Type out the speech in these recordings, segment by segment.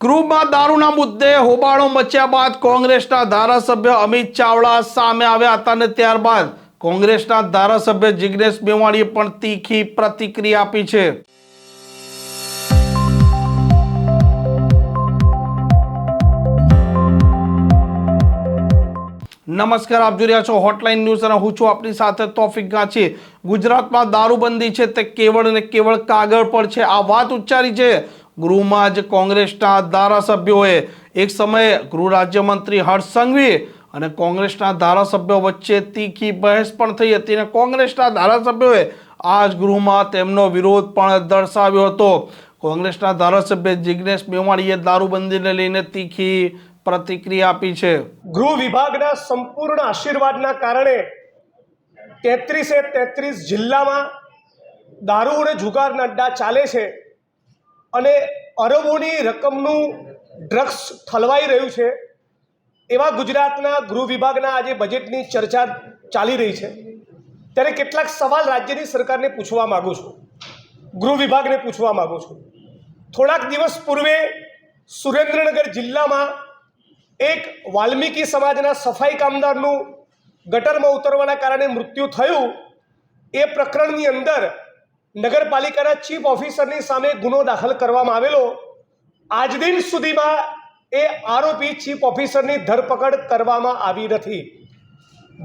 ગૃહમાં દારૂના મુદ્દે હોબાળો મચ્યા બાદ કોંગ્રેસના ધારાસભ્ય અમિત ચાવડા સામે આવ્યા હતા અને ત્યારબાદ કોંગ્રેસના ધારાસભ્ય જિગ્નેશ મેવાણીએ પણ તીખી પ્રતિક્રિયા આપી છે. નમસ્કાર, આપ જોઈ રહ્યા છો હોટલાઇન ન્યૂઝ અને હું છું આપની સાથે તોફિક ગાંચી. ગુજરાતમાં દારૂબંધી છે તે કેવળ ને કેવળ કાગળ પર છે. આ વાત ઉચ્ચારી છે ગૃહમાં જ કોંગ્રેસના ધારાસભ્યોએ એક સમયે ગૃહ રાજ્યમંત્રી હર્ષ સંઘવી અને કોંગ્રેસના ધારાસભ્યો વચ્ચે તીખી બહેસ પણ થઈ હતી અને કોંગ્રેસના ધારાસભ્યોએ આ જ ગૃહમાં તેમનો વિરોધ પણ દર્શાવ્યો હતો. કોંગ્રેસના ધારાસભ્ય જિગ્નેશ મેવાણીએ દારૂબંધીને લઈને તીખી પ્રતિક્રિયા આપી છે. ગૃહ વિભાગના સંપૂર્ણ આશીર્વાદના કારણે તેત્રીસે તેત્રીસ જિલ્લામાં દારૂ અને જુગારના અડ્ડા ચાલે છે. અને અરબોની રકમનું ડ્રગ્સ ઠલવાઈ રહ્યું છે. એવા ગુજરાતના ગૃહ વિભાગના આજે બજેટની ચર્ચા ચાલી રહી છે. ત્યારે કેટલાક સવાલ રાજ્યની સરકારને પૂછવા માગું છું. ગૃહ વિભાગને પૂછવા માગું છું. થોડાક દિવસ પૂર્વે સુરેન્દ્રનગર જિલ્લામાં એક વાલ્મીકી સમાજના સફાઈ કામદારનું ગટરમાં ઉતરવાના કારણે મૃત્યુ થયું. એ પ્રકરણની અંદર નગરપાલિકાના ચીફ ઓફિસરની સામે ગુનો દાખલ કરવામાં આવેલો. આજ દિન સુધીમાં એ આરોપી ચીફ ઓફિસરની ધરપકડ કરવામાં આવી નથી.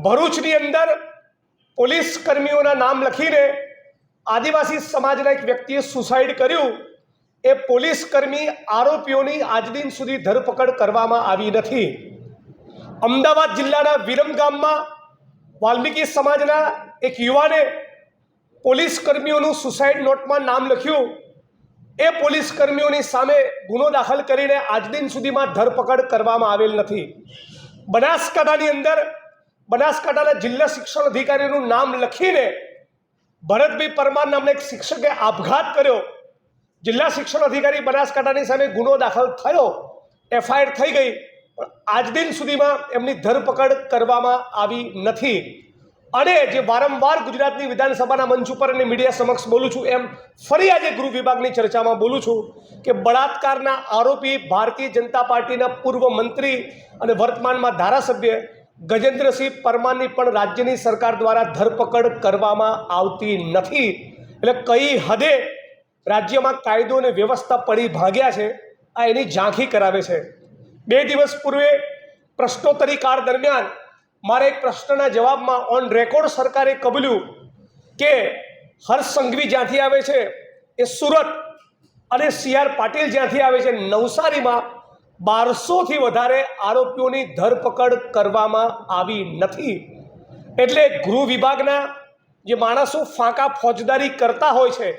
ભરૂચની અંદર પોલીસ કર્મીઓના નામ લખીને આદિવાસી સમાજના એક વ્યક્તિએ સુસાઇડ કર્યું. એ પોલીસ કર્મી આરોપીઓની આજ દિન સુધી ધરપકડ કરવામાં આવી નથી. અમદાવાદ જિલ્લાના વિરમ ગામમાં વાલ્મીકી સમાજના એક યુવાને પોલીસ કર્મીઓનું સુસાઇડ નોટમાં નામ લખ્યું. એ પોલીસ કર્મીઓની સામે ગુનો દાખલ કરીને આજ દિન સુધીમાં ધરપકડ કરવામાં આવેલ નથી. બનાસકાંઠાની અંદર બનાસકાંઠાના જિલ્લા શિક્ષણ અધિકારીનું નામ લખીને ભરતભાઈ પરમાર નામના એક શિક્ષકે આપઘાત કર્યો. જિલ્લા શિક્ષણ અધિકારી બનાસકાંઠાની સામે ગુનો દાખલ થયો. એફઆઈઆર થઈ ગઈ. પણ આજ દિન સુધીમાં એમની ધરપકડ કરવામાં આવી નથી. અને જે વારંવાર ગુજરાતની વિધાનસભાના મંચ ઉપર અને મીડિયા સમક્ષ બોલું છું, એમ ફરી આજે ગૃહ વિભાગની ચર્ચામાં બોલું છું કે બળાત્કારના આરોપી ભારતીય જનતા પાર્ટીના પૂર્વ મંત્રી અને વર્તમાનમાં ધારાસભ્ય ગજેન્દ્રસિંહ પરમારની પણ રાજ્યની સરકાર દ્વારા ધરપકડ કરવામાં આવતી નથી. એટલે કઈ હદે રાજ્યમાં કાયદો અને વ્યવસ્થા પડી ભાગ્યા છે, આ એની ઝાંખી કરાવે છે. બે દિવસ પૂર્વે પ્રશ્નોત્તરી કાળ દરમિયાન મારા એક પ્રશ્નના જવાબમાં ઓન રેકોર્ડ સરકારે કબૂલ્યું કે હર્ષ સંઘવી જ્યાંથી આવે છે એ સુરત અને સી આર પાટીલ જ્યાંથી આવે છે નવસારીમાં બારસોથી વધારે આરોપીઓની ધરપકડ કરવામાં આવી નથી. એટલે ગૃહ વિભાગના જે માણસો ફાંકા ફોજદારી કરતા હોય છે,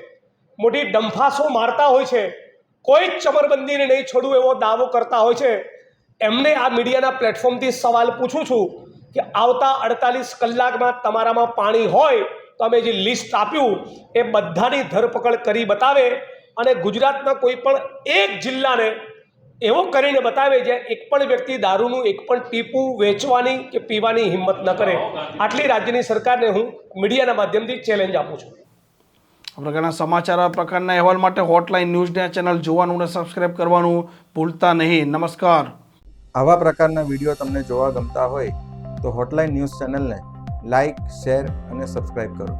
મોટી ડંફાસો મારતા હોય છે, કોઈ જ ચમરબંધીને નહીં છોડવું એવો દાવો કરતા હોય છે, એમને આ મીડિયાના પ્લેટફોર્મથી સવાલ પૂછું છું. કે આવતા અડતાલીસ કલાકમાં તમારામાં પાણી હોય તો અમે જે લિસ્ટ આપ્યું એ બધાની ધરપકડ કરી બતાવે અને ગુજરાતના કોઈ પણ એક જિલ્લાને એવો કરીને બતાવે જ્યાં એક પણ વ્યક્તિ દારૂનું એક પણ ટીપું વેચવાની કે પીવાની હિંમત ન કરે. આટલી રાજ્યની સરકારને હું મીડિયાના માધ્યમથી ચેલેન્જ આપું છું. આ પ્રકારના સમાચાર આ પ્રકારના અહેવાલ માટે હોટલાઇન ન્યૂઝ ચેનલ જોવાનું અને સબસ્ક્રાઇબ કરવાનું ભૂલતા નહીં. નમસ્કાર. આવા પ્રકારના વીડિયો તમને જોવા ગમતા હોય તો હોટલાઇન ન્યૂઝ ચેનલને લાઇક શેર અને સબસ્ક્રાઇબ કરો.